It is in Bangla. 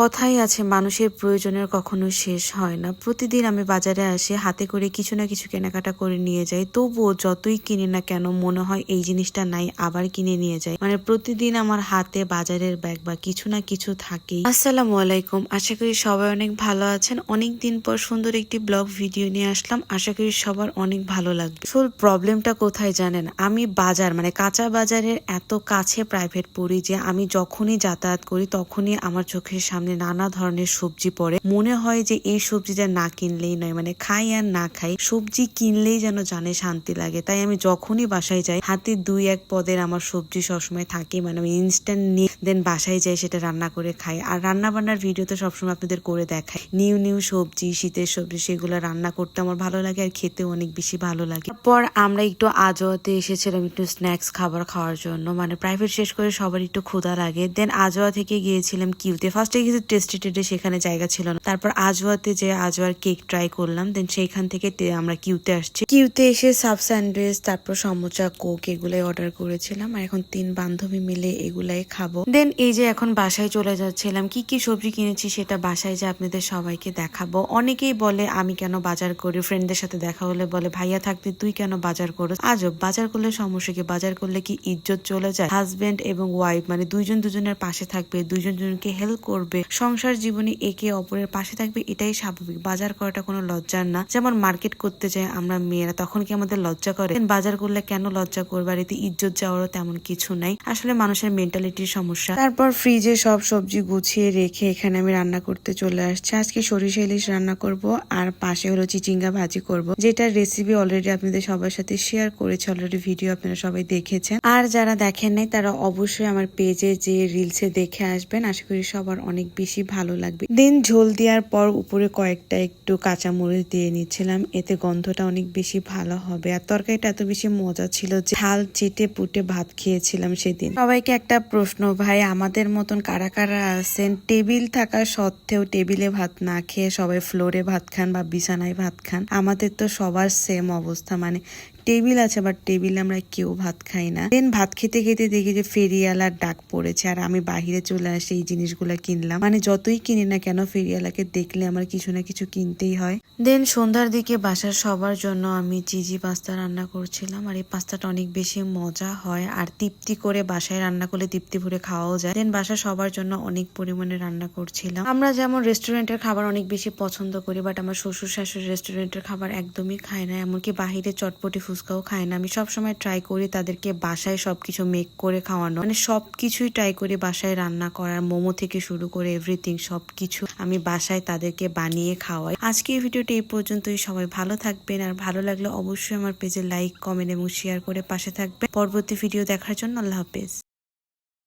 কথাই আছে, মানুষের প্রয়োজনের কখনো শেষ হয় না। প্রতিদিন আমি বাজারে আসি, হাতে করে কিছু না কিছু কেনাকাটা করে নিয়ে যাই। তবুও যতই কিনি না কেন মনে হয় এই জিনিসটা নাই, আবার কিনে নিয়ে যাই। মানে প্রতিদিন আমার হাতে বাজারের ব্যাগ বা কিছু না কিছু থাকেই। আসসালামু আলাইকুম। আশা করি সবাই অনেক ভালো আছেন। অনেক দিন পর সুন্দর একটি ব্লগ ভিডিও নিয়ে আসলাম। আশা করি সবার অনেক ভালো লাগবে। সোল প্রবলেমটা কোথায় জানেন? আমি বাজার মানে কাঁচা বাজারের এত কাছে প্রাইভেট পড়ি যে আমি যখনই যাতায়াত করি তখনই আমার চোখের সামনে নানা ধরনের সবজি পড়ে। মনে হয় যে এই সবজিটা না কিনলেই নয় মানে খাই আর না খাই, সবজি কিনলেই যেন জানে শান্তি লাগে। তাই আমি যখনই বাসায় যাই, হাতে দুই এক পদের আমার সবজি সবসময় থাকে মানে আমি ইনস্ট্যান্ট নিয়ে দেন বাসায় যাই, সেটা রান্না করে খাই। আর রান্না বান্নার ভিডিও তো সবসময় আপনাদের করে দেখাই। নিউ নিউ সবজি, শীতের সবজি, সেগুলো রান্না করতে আমার ভালো লাগে আর খেতেও অনেক বেশি ভালো লাগে। তারপর আমরা একটু আজোয়াতে এসেছিলাম একটু স্ন্যাক্স খাবার খাওয়ার জন্য মানে প্রাইভেট শেষ করে সবার একটু ক্ষুধা লাগে। দেন আজোয়া থেকে গিয়েছিলাম কিউতে। ফার্স্টে গেছি টেস্টি সেখানে জায়গা ছিল না। তারপর আজওয়াতে যে আজওয়ার কেক ট্রাই করলাম দেন সেইখান থেকে আমরা কিউতে আসছি। কিউতে এসে সাব স্যান্ডউইচ তারপর সমোচা কোক এগুলাই অর্ডার করেছিলাম আর এখন তিন বান্ধবী মিলে এগুলাই খাব। দেন এই যে এখন বাসায় চলে যাচ্ছিলাম, কি কি সবজি কিনেছি সেটা বাসায় যে আপনাদের সবাইকে দেখাবো। অনেকেই বলে, আমি কেন বাজার করি? ফ্রেন্ডদের সাথে দেখা হলে বলে, ভাইয়া, থাকতে তুই কেন বাজার করো আজব, বাজার করলে সমস্যা কি? বাজার করলে কি ইজ্জত চলে যায়? হাজবেন্ড এবং ওয়াইফ মানে দুইজন দুজনের পাশে থাকবে, দুইজন দুজনকে হেল্প করবে। সংসার জীবনে একে অপরের পাশে থাকবে, এটাই স্বাভাবিক। বাজার করাটা কোনো লজ্জার না। যেমন মার্কেট করতে যাই আমরা মেয়েরা, তখন কি আমাদের লজ্জা করে? বাজার করলে কেন লজ্জা করবে? আর এতে ইজ্জত যাওয়ারও তেমন কিছু নাই। আসলে মানুষের মেন্টালিটির সমস্যা। তারপর ফ্রিজে সব সবজি গুছিয়ে রেখে এখানে আমি রান্না করতে চলে আসছি। আজকে সরিষা ইলিশ রান্না করব আর পাশে হলো চিচিঙ্গা ভাজি করব। যেটার রেসিপি অলরেডি আপনাদের সবার সাথে শেয়ার করেছি অলরেডি ভিডিও আপনারা সবাই দেখেছেন। আর যারা দেখেন নাই, তারা অবশ্যই আমার পেজে যে রিলসে দেখে আসবেন। আশা করি সবার অনেক বেশি ভালো লাগবে। দেন ঝোল দেওয়ার পর উপরে কয়েকটা একটু কাঁচামরিচ দিয়ে নিচ্ছিলাম, এতে গন্ধটা অনেক বেশি ভালো হবে। আর তরকারিটা এত বেশি মজা ছিল যে ঝাল চেটে পুটে ভাত খেয়েছিলাম সেদিন। সবাইকে একটা প্রশ্ন, ভাই, আমাদের মতন কারা কারা আছেন? টেবিল থাকা সত্ত্বেও টেবিলে ভাত না খেয়ে সবাই ফ্লোরে ভাত খান বা বিছানায় ভাত খান, আমাদের তো সবার সেম অবস্থা। মানে টেবিল আছে বাট টেবিলে আমরা কেউ ভাত খাই না। দেন ভাত খেতে খেতে দেখি যে ফেরিয়ালার ডাক পড়েছে, আর আমি বাহিরে চলে আসে এই জিনিসগুলো কিনলাম। মানে যতই কিনি না কেন ফেরিয়ালাকে দেখলে আমার কিছু না কিছু কিনতেই হয়। দেন সন্ধ্যার দিকে বাসার সবার জন্য আমি চিজি পাস্তা রান্না করছিলাম, আর এই পাস্তাটা অনেক বেশি মজা হয়, আর তৃপ্তি করে বাসায় রান্না করলে তৃপ্তি ভরে খাওয়াও যায়। দেন বাসা সবার জন্য অনেক পরিমাণে রান্না করছিলাম। আমরা যেমন রেস্টুরেন্টের খাবার অনেক বেশি পছন্দ করি বাট আমার শ্বশুর শাশুড়ি রেস্টুরেন্টের খাবার একদমই খায় না, এমনকি বাহিরে চটপটি ফুচকাও খায় না। আমি সবসময় ট্রাই করি তাদেরকে বাসায় সবকিছু মেক করে খাওয়ানো। মানে সবকিছুই ট্রাই করি বাসায় রান্না করার, মোমো থেকে শুরু করে এভরিথিং সবকিছু আমি বাসায় তাদেরকে বানিয়ে খাওয়াই। আজকে এই ভিডিওটি এই পর্যন্তই। সবাই ভালো থাকবেন। আর ভালো লাগলে অবশ্যই আমার পেজে লাইক কমেন্ট এবং শেয়ার করে পাশে থাকবেন। পরবর্তী ভিডিও দেখার জন্য আল্লাহ হাফেজ।